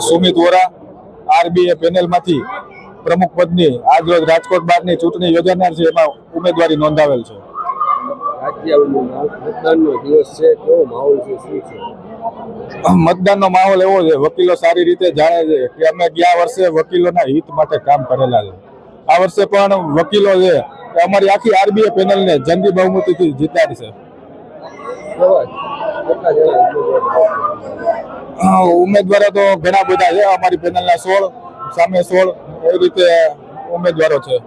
સુમિત વોરા આરબીએ પેનલમાંથી પ્રમુખ પદની આજરોજ રાજકોટ બહારની ચૂંટણી યોજાનાર છે એમાં ઉમેદવારી નોંધાવેલ છે. મતદાનનો માહોલ એવો છે વકીલો સારી રીતે જાણે છે કે અમે ગયા વર્ષે વકીલોના હિત માટે કામ કરેલા છે. આ વર્ષે પણ વકીલો છે અમારી આખી આરબીએ પેનલને જંગી બહુમતીથી જીતાડશે. ઉમેદવારો ઉમેદવારો તો ઘણા બધા છે. અમારી પેનલના સોળ સામે સોળ એ રીતે ઉમેદવારો છે.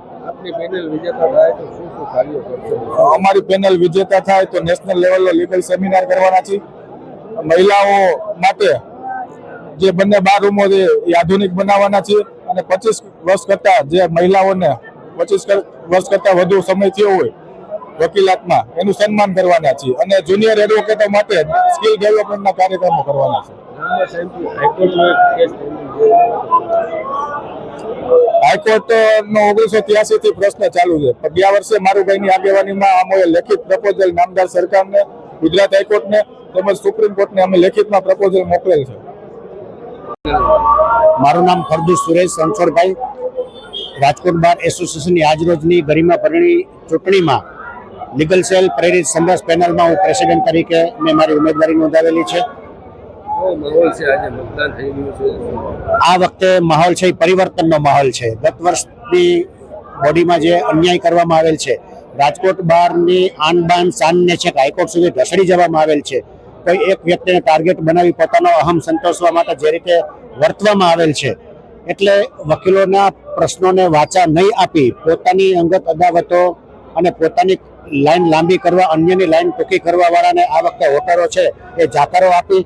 અમારી પેનલ વિજેતા થાય તો નેશનલ લેવલનો લીગલ સેમિનાર કરવાના છે મહિલાઓ માટે જે બંને બાર રૂમો છે એ આધુનિક બનાવવાના છે અને પચીસ વર્ષ કરતા જે મહિલાઓને પચીસ વર્ષ કરતા વધુ સમય થયો હોય વકીલાતમાં એનું સન્માન કરવાના છે અને જુનિયર એડવોકેટો માટે સ્કિલ ડેવલપમેન્ટના કાર્યક્રમો કરવાના છે. હાઈકોર્ટ નો ઓગણીસો ત્યાસી થી પ્રશ્ન ચાલુ છે. પણ ગયા વર્ષે મારુભાઈની આગેવાનીમાં અમોએ લેખિત પ્રપોઝલ નામદાર સરકારને, ગુજરાત હાઈકોર્ટને તેમજ સુપ્રીમ કોર્ટને અમે લેખિતમાં પ્રપોઝલ મોકલેલ છે. મારું નામ ફરદુ સુરેશ રણછોડભાઈ રાજકોટ બાર એસોસિએશનની આજરોજની ગરિમા પરણી ચૂંટણીમાં લીગલ સેલ પ્રેરિત સંઘર્ષ પેનલમાં હું પ્રેસિડેન્ટ તરીકે મેં મારી ઉમેદવારી નોંધાવેલી છે. આ વખતે માહોલ છે એ પરિવર્તનનો માહોલ છે. ગત વર્ષની બોડીમાં જે અન્યાય કરવામાં આવેલ છે રાજકોટ બારની આન બાન શાનને છે કે હાઈકોર્ટ સુધી ઢસડી જવામાં આવેલ છે. કોઈ એક વ્યક્તિને ટાર્ગેટ બનાવી પોતાનો અહમ સંતોષવા માટે જે રીતે વર્તવામાં આવેલ છે એટલે વકીલોના પ્રશ્નોને વાચા નહીં આપી પોતાની અંગત અદાવતો અને પોતાની લાઈન લાંબી કરવા અન્યની લાઈન ટૂંકી કરવા વાળાને આ વખતે વોટરો છે એ જાકારો આપી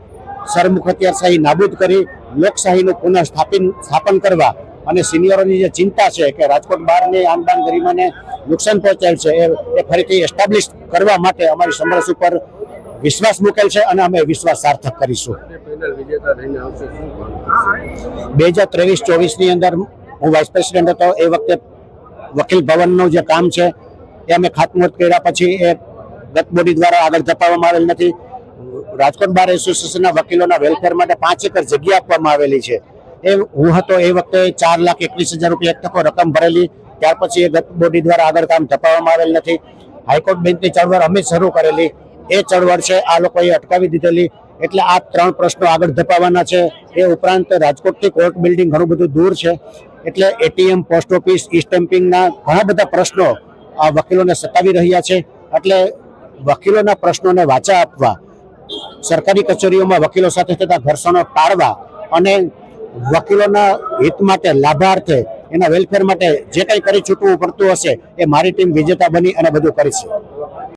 સરમુખત્યારશાહી નાબૂદ કરી લોકશાહીનું પુનઃ સ્થાપિત સ્થાપન કરવા અને સિનિયરોની જે ચિંતા છે કે રાજકોટ બહારની આમદાન ગરિમાને નુકસાન પહોંચાડેલ છે એ ફરીથી એસ્ટાબ્લિશ કરવા માટે અમારી સમરસ ઉપર વિશ્વાસ મૂકેલ છે અને અમે વિશ્વાસ સાર્થક કરશે. બે હજાર ત્રેવીસ ચોવીસની અંદર હું વાઇસ પ્રેસિડેન્ટ હતો એ વખતે વકીલ ભવનનું જે કામ છે એ અમે ખાતમુહૂર્ત કર્યા પછી એ ગત બોડી દ્વારા આગળ ધપાવવામાં આવેલ નથી. રાજકોટ બાર એસોસિએશનના વકીલોના વેલફેર માટે પાંચ એકર જગ્યા આપવામાં આવેલી છે. એ હું હતો એ વખતે ચાર લાખ એકવીસ હજાર રૂપિયા એક ટકો રકમ ભરેલી. ત્યાર પછી એ ગત બોડી દ્વારા આગળ કામ ધપાવવામાં આવેલ નથી. હાઈકોર્ટ બેન્ચની ચળવળ અમે શરૂ કરેલી. એ ચળવળ છે, આ લોકોએ અટકાવી દીધેલી. એટલે આ ત્રણ પ્રશ્નો આગળ ધપાવવાના છે. એ ઉપરાંત રાજકોટથી કોર્ટ બિલ્ડિંગ ઘણું બધું દૂર છે. એટલે એટીએમ, પોસ્ટ ઓફિસ, ઈ ઘણા બધા પ્રશ્નો વકીલોને સતાવી રહ્યા છે. એટલે વકીલોના પ્રશ્નોને વાચા આપવા, સરકારી કચેરીઓમાં વકીલો સાથે થતા ઘર્ષણો ટાળવા અને વકીલોના હિત માટે લાભાર્થે એના વેલફેર માટે જે કંઈ કરી છૂટવું પડતું હશે, એ મારી ટીમ વિજેતા બની અને બધું કરીશે